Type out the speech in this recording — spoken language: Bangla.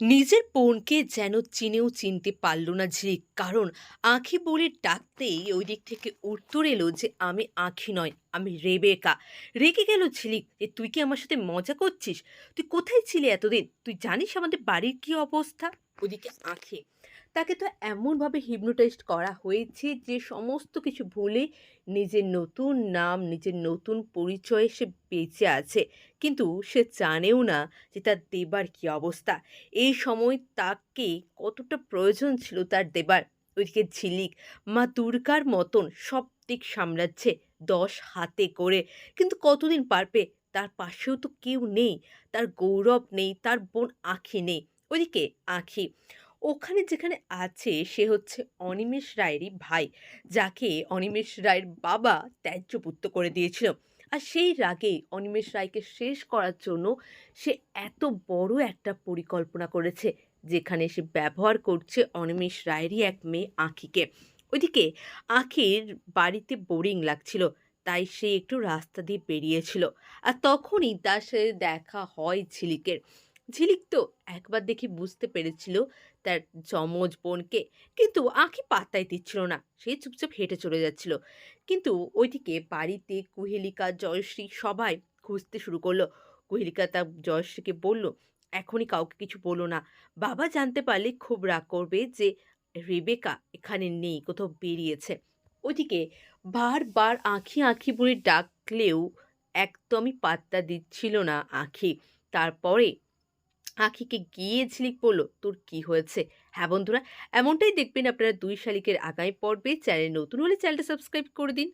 নিজের বোনকে যেন চিনেও চিনতে পারল না ঝিলিক কারণ আঁখি বলে ডাকতেই ওই দিক থেকে উত্তর এলো যে আমি আঁখি নয়, আমি রেবেকা। রেগে গেল ঝিলিক যে তুই কি আমার সাথে মজা করছিস? তুই কোথায় ছিলি এতদিন? তুই জানিস আমাদের বাড়ির কি অবস্থা? ওদিকে আঁখি। তাকে তো এমনভাবে হিপনোটাইজড করা হয়েছে যে সমস্ত কিছু ভুলে নিজের নতুন নাম, নিজের নতুন পরিচয়ে সে বেঁচে আছে। কিন্তু সে জানেও না যে তার দেবার কী অবস্থা। এই সময় তাকে কতটা প্রয়োজন ছিল তার দেবার। ওইদিকে ঝিলিক, মা দুর্গার মতন সব দিক সামলাচ্ছে দশ হাতে করে। কিন্তু কতদিন পারবে? তার পাশেও তো কেউ নেই, তার গৌরব নেই, তার বোন আঁখি নেই। ওইদিকে আঁখি। ওখানে যেখানে আছে সে হচ্ছে অনিমেষ রায়েরই ভাই, যাকে অনিমেষ রায়ের বাবা ত্যায্যপুত্র করে দিয়েছিল। আর সেই রাগে অনিমেষ রায়কে শেষ করার জন্য সে এত বড় একটা পরিকল্পনা করেছে, যেখানে সে ব্যবহার করছে অনিমেষ রায়েরই এক মেয়ে আঁখিকে। ওইদিকে আঁখির বাড়িতে বোরিং লাগছিল, তাই সে একটু রাস্তা দিয়ে বেরিয়েছিল। আর তখনই তার সাথে দেখা হয় ঝিলিকের। ঝিলিক তো একবার দেখে বুঝতে পেরেছিল তার যমজ বোনকে, কিন্তু আঁখি পাত্তাই দিচ্ছিল না। সে চুপচাপ হেঁটে চলে যাচ্ছিল। কিন্তু ওইদিকে বাড়িতে কুহেলিকা, জয়শ্রী সবাই খুঁজতে শুরু করল। কুহেলিকা তার জয়শ্রীকে বলল, এখনই কাউকে কিছু বলো না। বাবা জানতে পারলে খুব রাগ করবে যে রেবেকা এখানে নেই, কোথাও বেরিয়েছে। ওইদিকে বারবার আঁখি আঁখি বলে ডাকলেও একদমই পাত্তা দিচ্ছিল না আঁখি। তারপরে আঁখিকে গিয়ে ঝিলিক পড়ল, তোর কি হয়েছে? হ্যাঁ বন্ধুরা, এমনটাই দেখবেন আপনারা দুই শালিকের আগামী পর্বে। চ্যানেল নতুন হলে চ্যানেলটা সাবস্ক্রাইব করে দিন।